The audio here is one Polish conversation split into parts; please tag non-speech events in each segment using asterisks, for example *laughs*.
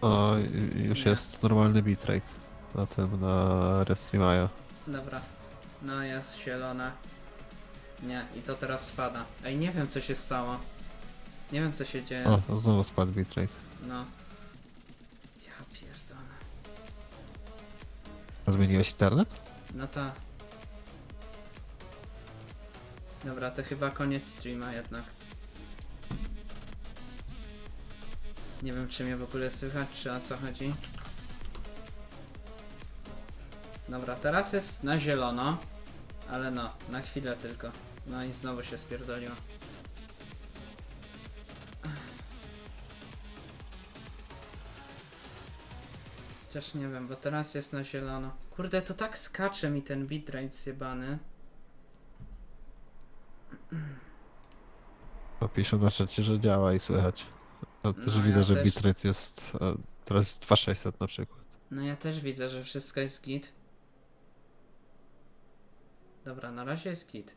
O, już Nie. jest normalny bitrate na tym, na Restreamaya. Dobra. No jest zielone. Nie, i to teraz spada. Ej, nie wiem co się stało. Nie wiem co się dzieje. O, znowu spadł bitrate. No. Ja pierdolę. A zmieniłeś internet? No ta. Dobra, to chyba koniec streama jednak. Nie wiem czy mnie w ogóle słychać, czy o co chodzi. Dobra, teraz jest na zielono. Ale no, na chwilę tylko. No i znowu się spierdoliło. Chociaż nie wiem, bo teraz jest na zielono. Kurde, to tak skacze mi ten bitrate zjebany. Bo piszę na czacie, że działa i słychać. No też No, widzę, ja że też. bitrate jest, e, teraz jest 2600 na przykład. No ja też widzę, że wszystko jest git. Dobra, na razie jest git.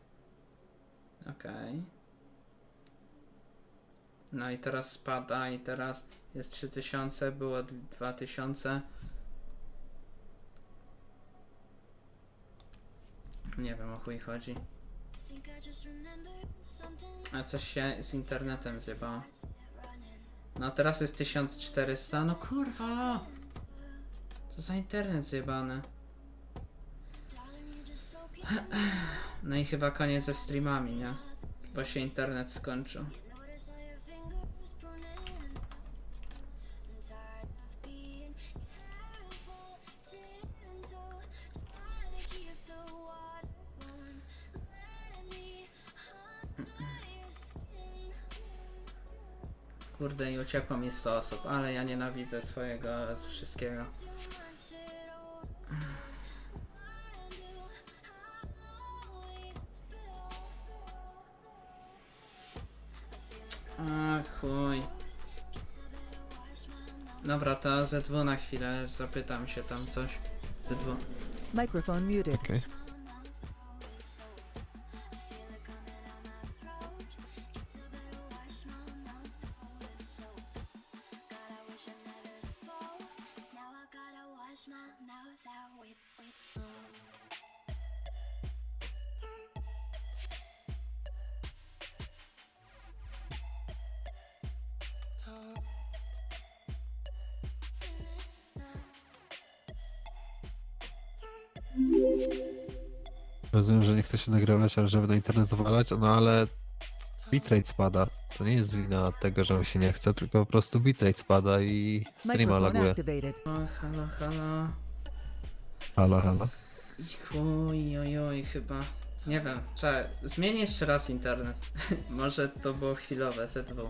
Okej. No i teraz spada i teraz jest 3000, było d- 2000. Nie wiem o chuj chodzi. A coś się z internetem zjebało. No teraz jest 1400, no kurwa! Co za internet zjebany. No i chyba koniec ze streamami, nie? Bo się internet skończył. Kurde i uciekło mi 100 osób, ale ja nienawidzę swojego wszystkiego. A chuj. Dobra, to Z2 na chwilę, zapytam się tam coś. Z2. Microphone muted. Okej. Rozumiem, że nie chce się nagrywać, ale żeby na internet zawalać, no ale bitrate spada. To nie jest wina tego, że mi się nie chce, tylko po prostu bitrate spada i streama Microphone laguje. activated. O, halo, halo. Halo, halo. I chuj, oj, oj, chyba. Nie wiem, trzeba. Zmienię jeszcze raz internet. *laughs* Może to było chwilowe, Z2.